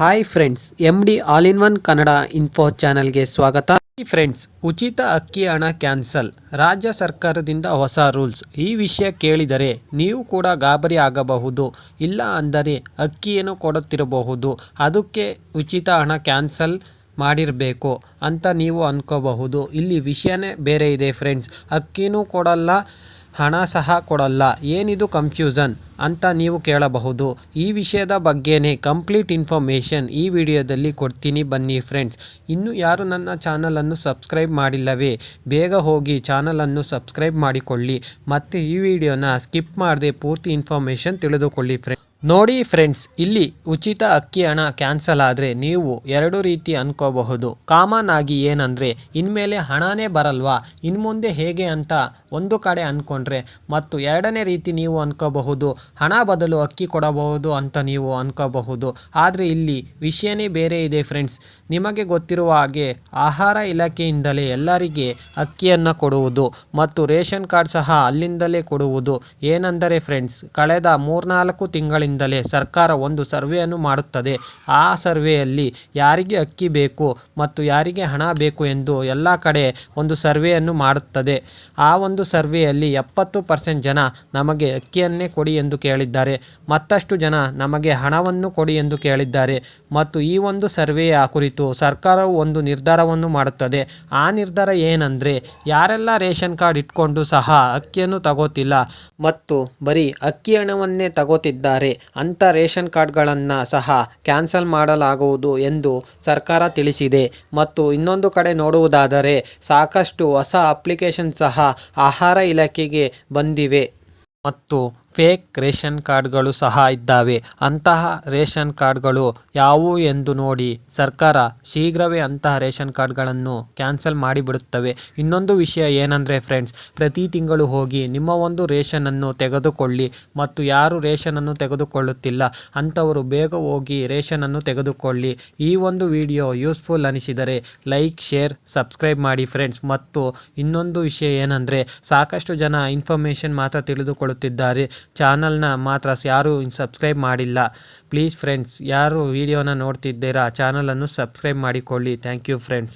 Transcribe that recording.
Hi friends M D all in one Kannada info ಚಾನಲ್ಗೆ ಸ್ವಾಗತ. Friends ಉಚಿತ ಅಕ್ಕಿ ಹಣ ಕ್ಯಾನ್ಸಲ್ ರಾಜ್ಯ ಸರ್ಕಾರದಿಂದ ಹೊಸ ರೂಲ್ಸ್ ಈ ವಿಷಯ ಕೇಳಿದರೆ ನೀವು ಕೂಡ ಗಾಬರಿ ಆಗಬಹುದು, ಇಲ್ಲ ಅಂದರೆ ಅಕ್ಕಿಯನ್ನು ಕೊಡುತ್ತಿರಬಹುದು, ಅದಕ್ಕೆ ಉಚಿತ ಹಣ ಕ್ಯಾನ್ಸಲ್ ಮಾಡಿರಬೇಕು ಅಂತ ನೀವು ಅನ್ಕೋಬಹುದು. ಇಲ್ಲಿ ವಿಷಯನೇ ಬೇರೆ ಇದೆ ಫ್ರೆಂಡ್ಸ್ ಅಕ್ಕಿನೂ ಕೊಡಲ್ಲ ಹಣ ಸಹ ಕೊಡಲ್ಲ. ಏನಿದು ಕನ್ಫ್ಯೂಷನ್ ಅಂತ ನೀವು ಕೇಳಬಹುದು. ಈ ವಿಷಯದ ಬಗ್ಗೆನೇ ಕಂಪ್ಲೀಟ್ ಇನ್ಫಾರ್ಮೇಷನ್ ಈ ವಿಡಿಯೋದಲ್ಲಿ ಕೊಡ್ತೀನಿ ಬನ್ನಿ ಫ್ರೆಂಡ್ಸ್ ಇನ್ನು ಯಾರು ನನ್ನ ಚಾನಲನ್ನು ಸಬ್ಸ್ಕ್ರೈಬ್ ಮಾಡಿಲ್ಲವೇ, ಬೇಗ ಹೋಗಿ ಚಾನಲನ್ನು ಸಬ್ಸ್ಕ್ರೈಬ್ ಮಾಡಿಕೊಳ್ಳಿ. ಮತ್ತು ಈ ವಿಡಿಯೋನ ಸ್ಕಿಪ್ ಮಾಡದೆ ಪೂರ್ತಿ ಇನ್ಫಾರ್ಮೇಷನ್ ತಿಳಿದುಕೊಳ್ಳಿ ಫ್ರೆಂಡ್ಸ್ ನೋಡಿ ಫ್ರೆಂಡ್ಸ್, ಇಲ್ಲಿ ಉಚಿತ ಅಕ್ಕಿ ಹಣ ಕ್ಯಾನ್ಸಲ್ ಆದರೆ ನೀವು ಎರಡು ರೀತಿ ಅನ್ಕೋಬಹುದು. ಕಾಮನ್ ಆಗಿ ಏನಂದರೆ, ಇನ್ಮೇಲೆ ಹಣನೇ ಬರಲ್ವಾ? ಇನ್ಮುಂದೆ ಹೇಗೆ ಅಂತ ಒಂದು ಕಡೆ ಅಂದ್ಕೊಂಡ್ರೆ ಮತ್ತು ಎರಡನೇ ರೀತಿ ನೀವು ಅನ್ಕೋಬಹುದು. ಹಣ ಬದಲು ಅಕ್ಕಿ ಕೊಡಬಹುದು ಅಂತ ನೀವು ಅನ್ಕೋಬಹುದು. ಆದರೆ ಇಲ್ಲಿ ವಿಷಯನೇ ಬೇರೆ ಇದೆ ಫ್ರೆಂಡ್ಸ್. ನಿಮಗೆ ಗೊತ್ತಿರುವ ಹಾಗೆ ಆಹಾರ ಇಲಾಖೆಯಿಂದಲೇ ಎಲ್ಲರಿಗೆ ಅಕ್ಕಿಯನ್ನು ಕೊಡುವುದು ಮತ್ತು ರೇಷನ್ ಕಾರ್ಡ್ ಸಹ ಅಲ್ಲಿಂದಲೇ ಕೊಡುವುದು. ಏನೆಂದರೆ ಫ್ರೆಂಡ್ಸ್, ಕಳೆದ ಮೂರ್ನಾಲ್ಕು ತಿಂಗಳಿಂದಲೇ ಸರ್ಕಾರ ಒಂದು ಸರ್ವೆಯನ್ನು ಮಾಡುತ್ತದೆ. ಆ ಸರ್ವೆಯಲ್ಲಿ ಯಾರಿಗೆ ಅಕ್ಕಿ ಬೇಕು ಮತ್ತು ಯಾರಿಗೆ ಹಣ ಬೇಕು ಎಂದು ಎಲ್ಲ ಕಡೆ ಒಂದು ಸರ್ವೆಯನ್ನು ಮಾಡುತ್ತದೆ. ಆ ಒಂದು ಸರ್ವೆಯಲ್ಲಿ ಎಪ್ಪತ್ತು ಪರ್ಸೆಂಟ್ ಜನ ನಮಗೆ ಅಕ್ಕಿಯನ್ನೇ ಕೊಡಿ ಎಂದು ಕೇಳಿದ್ದಾರೆ. ಮತ್ತಷ್ಟು ಜನ ನಮಗೆ ಹಣವನ್ನು ಕೊಡಿ ಎಂದು ಕೇಳಿದ್ದಾರೆ. ಮತ್ತು ಈ ಒಂದು ಸರ್ವೆಯ ಕುರಿತು ಸರ್ಕಾರವು ಒಂದು ನಿರ್ಧಾರವನ್ನು ಮಾಡುತ್ತದೆ. ಆ ನಿರ್ಧಾರ ಏನಂದರೆ ಯಾರೆಲ್ಲ ರೇಷನ್ ಕಾರ್ಡ್ ಇಟ್ಕೊಂಡು ಸಹ ಅಕ್ಕಿಯನ್ನು ತಗೋತಿಲ್ಲ ಮತ್ತು ಬರೀ ಅಕ್ಕಿ ಹಣವನ್ನೇ ತಗೋತಿದ್ದಾರೆ. ಅಂಥ ರೇಷನ್ ಕಾರ್ಡ್ಗಳನ್ನು ಸಹ ಕ್ಯಾನ್ಸಲ್ ಮಾಡಲಾಗುವುದು ಎಂದು ಸರ್ಕಾರ ತಿಳಿಸಿದೆ. ಮತ್ತು ಇನ್ನೊಂದು ಕಡೆ ನೋಡುವುದಾದರೆ ಸಾಕಷ್ಟು ಹೊಸ ಅಪ್ಲಿಕೇಶನ್ ಸಹ ಆಹಾರ ಇಲಾಖೆಗೆ ಬಂದಿವೆ. ಮತ್ತು ಫೇಕ್ ರೇಷನ್ ಕಾರ್ಡ್ಗಳು ಸಹ ಇದ್ದಾವೆ. ಅಂತಹ ರೇಷನ್ ಕಾರ್ಡ್ಗಳು ಯಾವುವು ಎಂದು ನೋಡಿ ಸರ್ಕಾರ ಶೀಘ್ರವೇ ಅಂತಹ ರೇಷನ್ ಕಾರ್ಡ್ಗಳನ್ನು ಕ್ಯಾನ್ಸಲ್ ಮಾಡಿಬಿಡುತ್ತವೆ. ಇನ್ನೊಂದು ವಿಷಯ ಏನಂದರೆ ಫ್ರೆಂಡ್ಸ್, ಪ್ರತಿ ತಿಂಗಳು ಹೋಗಿ ನಿಮ್ಮ ಒಂದು ರೇಷನನ್ನು ತೆಗೆದುಕೊಳ್ಳಿ ಮತ್ತು ಯಾರು ರೇಷನನ್ನು ತೆಗೆದುಕೊಳ್ಳುತ್ತಿಲ್ಲ, ಅಂಥವರು ಬೇಗ ಹೋಗಿ ರೇಷನನ್ನು ತೆಗೆದುಕೊಳ್ಳಿ. ಈ ಒಂದು ವಿಡಿಯೋ ಯೂಸ್ಫುಲ್ ಅನಿಸಿದರೆ ಲೈಕ್, ಶೇರ್, ಸಬ್ಸ್ಕ್ರೈಬ್ ಮಾಡಿ ಫ್ರೆಂಡ್ಸ್. ಮತ್ತು ಇನ್ನೊಂದು ವಿಷಯ ಏನಂದರೆ ಸಾಕಷ್ಟು ಜನ ಇನ್ಫಾರ್ಮೇಷನ್ ಮಾತ್ರ ತಿಳಿದುಕೊಳ್ಳುತ್ತಿದ್ದಾರೆ. ಚಾನಲ್ನ ಮಾತ್ರ ಯಾರು ಸಬ್ಸ್ಕ್ರೈಬ್ ಮಾಡಿಲ್ಲ. ಪ್ಲೀಸ್ ಫ್ರೆಂಡ್ಸ್, ಯಾರು ವಿಡಿಯೋನ ನೋಡ್ತಿದ್ದೀರಾ, ಚಾನಲನ್ನು ಸಬ್ಸ್ಕ್ರೈಬ್ ಮಾಡಿಕೊಳ್ಳಿ. Thank you friends.